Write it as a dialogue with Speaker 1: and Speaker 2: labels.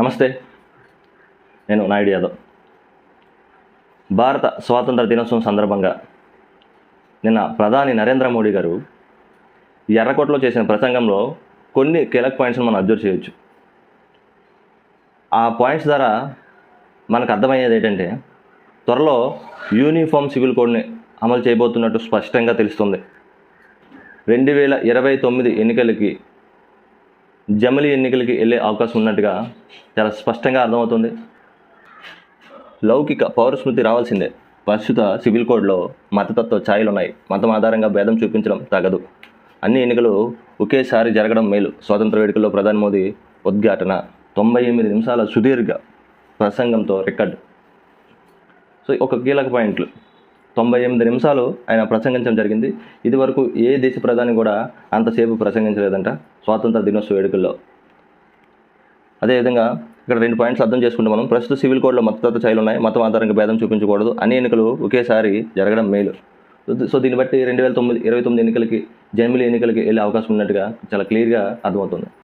Speaker 1: నమస్తే. నేను నాయుడు యాదవ్. భారత స్వాతంత్ర దినోత్సవం సందర్భంగా నిన్న ప్రధాని నరేంద్ర మోడీ గారు ఎర్రకోటలో చేసిన ప్రసంగంలో కొన్ని కీలక పాయింట్స్ని మనం అబ్జర్వ్ చేయొచ్చు. ఆ పాయింట్స్ ద్వారా మనకు అర్థమయ్యేది ఏంటంటే త్వరలో యూనిఫామ్ సివిల్ కోడ్ని అమలు చేయబోతున్నట్టు స్పష్టంగా తెలుస్తుంది. రెండు వేల ఇరవై తొమ్మిది ఎన్నికలకి జమిలి ఎన్నికలకి వెళ్ళే అవకాశం ఉన్నట్టుగా చాలా స్పష్టంగా అర్థమవుతుంది. లౌకిక పౌర స్మృతి రావాల్సిందే. ప్రస్తుత సివిల్ కోడ్లో మతతత్వ ఛాయలు ఉన్నాయి మతం ఆధారంగా భేదం చూపించడం తగదు. అన్ని ఎన్నికలు ఒకేసారి జరగడం మేలు. స్వాతంత్ర వేడుకల్లో ప్రధాని మోదీ ఉద్ఘాటన. తొంభై ఎనిమిది నిమిషాల సుదీర్ఘ ప్రసంగంతో రికార్డు. సో ఒక కీలక పాయింట్లు. తొంభై ఎనిమిది నిమిషాలు ఆయన ప్రసంగించడం జరిగింది. ఇదివరకు ఏ దేశ ప్రధాని కూడా అంతసేపు ప్రసంగించలేదంట స్వాతంత్ర దినోత్సవ వేడుకల్లో. అదేవిధంగా ఇక్కడ రెండు పాయింట్స్ అర్థం చేసుకుంటే మనం ప్రస్తుత సివిల్ కోడ్లో మతతత్వ ఛాయలు ఉన్నాయి మతం ఆధారంగా భేదం చూపించకూడదు అన్ని ఎన్నికలు ఒకేసారి జరగడం మేలు. సో దీన్ని బట్టి రెండు వేల తొమ్మిది ఇరవై తొమ్మిది ఎన్నికలకి జమిలీ ఎన్నికలకి వెళ్ళే అవకాశం ఉన్నట్టుగా చాలా క్లియర్గా అర్థమవుతుంది.